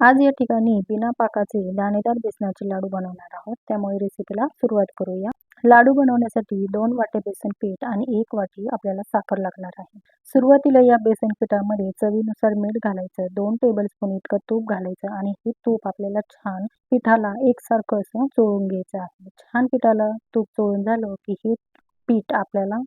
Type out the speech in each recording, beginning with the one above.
आज या ठिकाणी बिना पाकाचे दाणेदार बेसनाचे लाडू बनवणार आहोत. त्यामुळे रेसिपीला सुरुवात करूया. लाडू बनवण्यासाठी दोन वाटे बेसन पीठ आणि एक वाटी आपल्याला साखर लागणार आहे. सुरुवातीला या बेसन पिठामध्ये चवीनुसार मीठ घालायचं दोन टेबलस्पून इतकं तूप घालायचं आणि हे तूप आपल्याला छान पिठाला एकसारखं असं चोळून घ्यायचं आहे. छान पिठाला तूप चोळून झालं की हे पीठ आपल्याला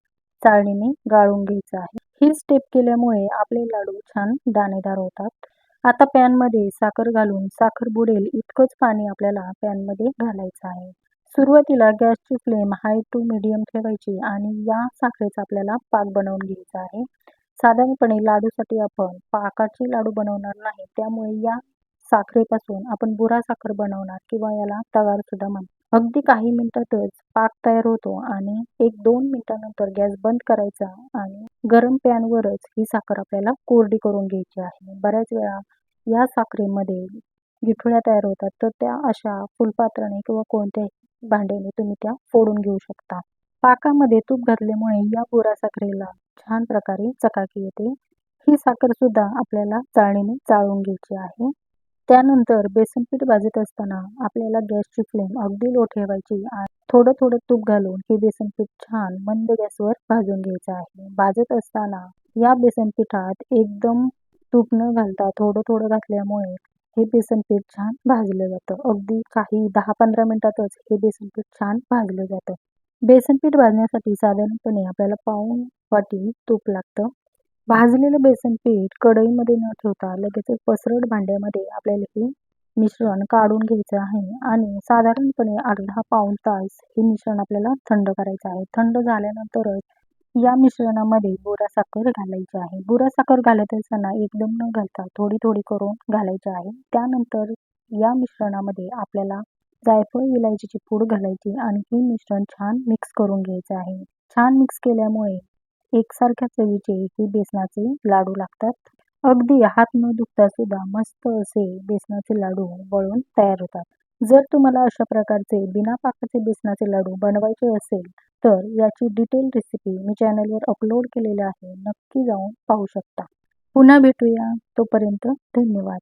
चाळणीने गाळून घ्यायचं आहे. ही स्टेप केल्यामुळे आपले लाडू छान दाणेदार होतात. आता पॅनमध्ये साखर घालून साखर बुडेल इतकंच पाणी आपल्याला पॅनमध्ये घालायचं आहे. सुरुवातीला गॅसची फ्लेम हाय टू मिडियम ठेवायची आणि या साखरेचा आपल्याला पाक बनवून घ्यायचा आहे. साधारणपणे लाडूसाठी आपण पाकाचे लाडू बनवणार नाही त्यामुळे या साखरेपासून आपण बुरा साखर बनवणार किंवा याला तगार सुद्धा म्हणतो अगदी काही मिनिटातच पाक तयार होतो आणि एक दोन मिनिटानंतर गॅस बंद करायचा आणि गरम पॅनवरच ही साखर आपल्याला कोरडी करून घ्यायची आहे. बऱ्याच वेळा या साखरेमध्ये गिठुळ्या तयार होतात तर त्या अशा फुलपात्राने किंवा कोणत्याही भांड्याने तुम्ही त्या फोडून घेऊ शकता. पाकामध्ये तूप घातल्यामुळे या बुरा साखरेला छान प्रकारे चकाकी येते. ही साखर सुद्धा आपल्याला चाळणीने चाळून घ्यायची आहे. त्यानंतर बेसन पीठ भाजत असताना आपल्याला गॅसची फ्लेम अगदी लो ठेवायची आणि थोडं थोडं तूप घालून हे बेसन पीठ छान मंद गॅसवर भाजून घ्यायचं आहे. भाजत असताना या बेसन पिठात एकदम तूप न घालता थोडं थोडं घातल्यामुळे हे बेसन पीठ छान भाजलं जातं. अगदी काही दहा पंधरा मिनिटातच हे बेसन पीठ छान भाजलं जातं. बेसन पीठ भाजण्यासाठी साधारणपणे आपल्याला पाऊण वाटी तूप लागतं. भाजलेलं बेसन पीठ कढईमध्ये न ठेवता लगेच पसरट भांड्यामध्ये आपल्याला हे मिश्रण काढून घ्यायचं आहे आणि साधारणपणे अर्धा पाऊण तास हे मिश्रण आपल्याला थंड करायचं आहे. थंड झाल्यानंतरच या मिश्रणामध्ये बुरा साखर घालायची आहे. बुरा साखर घालत असताना एकदम न घालता थोडी थोडी करून घालायची आहे. त्यानंतर या मिश्रणामध्ये आपल्याला जायफळ इलायचीची पूड घालायची आणि ही मिश्रण छान मिक्स करून घ्यायचं आहे. छान मिक्स केल्यामुळे एकसारख्या चवीचे हे बेसनाचे लाडू लागतात. अगदी हात न दुखता सुद्धा मस्त असे बेसनाचे लाडू वळून तयार होतात. जर तुम्हाला अशा प्रकारचे बिना पाकाचे बेसनाचे लाडू बनवायचे असेल तर याची डिटेल रेसिपी मी चॅनलवर अपलोड केलेली आहे. नक्की जाऊन पाहू शकता. पुन्हा भेटूया. तोपर्यंत धन्यवाद.